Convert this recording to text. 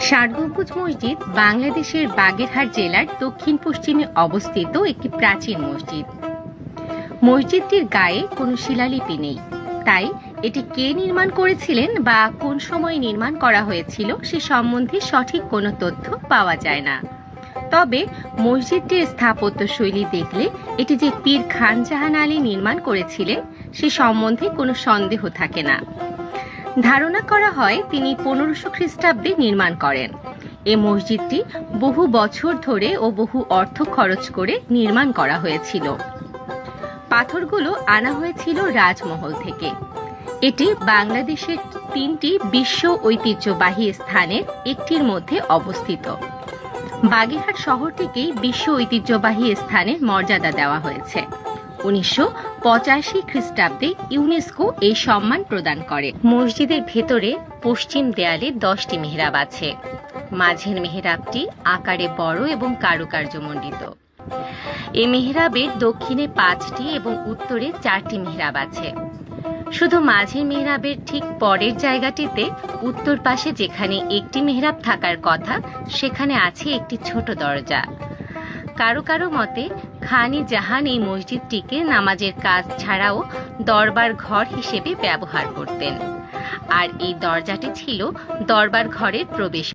ষাট মসজিদ বাংলাদেশের বাগেরহাট জেলার দক্ষিণ পশ্চিমে অবস্থিত একটি প্রাচীন মসজিদ। মসজিদটির গায়ে কোনো শিলালিপি নেই। তাই এটি কে নির্মাণ করেছিলেন বা কোন সময় নির্মাণ করা হয়েছিল সে সম্বন্ধে সঠিক কোনো তথ্য পাওয়া যায় না। তবে মসজিদটির স্থাপত্য শৈলী দেখলে এটি যে পীর খান জাহান আলী নির্মাণ করেছিলেন সে সম্বন্ধে কোনো সন্দেহ থাকে না। ধারণা করা হয় তিনি পনেরোশো খ্রিস্টাব্দে নির্মাণ করেন। এ মসজিদটি বহু বছর ধরে ও বহু অর্থ খরচ করে নির্মাণ করা হয়েছিল। পাথরগুলো আনা হয়েছিল রাজমহল থেকে। এটি বাংলাদেশের তিনটি বিশ্ব ঐতিহ্যবাহী স্থানের একটির মধ্যে অবস্থিত। বাগেরহাট শহরটিকেই বিশ্ব ঐতিহ্যবাহী স্থানের মর্যাদা দেওয়া হয়েছে। উনিশশো পঁচাশি খ্রিস্টাব্দে ইউনেস্কো এই সম্মান প্রদান করে। মসজিদের ভেতরে পশ্চিম দেয়ালে দশটি মেহরাব আছে। মাঝের মেহরাবটি আকারে বড় এবং কারুকার্যমণ্ডিত। এই মেহরাবের দক্ষিণে পাঁচটি এবং উত্তরে চারটি মেহরাব আছে। শুধু মাঝের মেহরাবের ঠিক পরের জায়গাটিতে উত্তর পাশে যেখানে একটি মেহরাব থাকার কথা, সেখানে আছে একটি ছোট দরজা। কারও কারও মতে, খানি জাহান এই মসজিদটিকে নামাজের কাজ ছাড়াও দরবার ঘর হিসেবে ব্যবহার করতেন। আর এই দরজাটি ছিল দরবার ঘরের প্রবেশ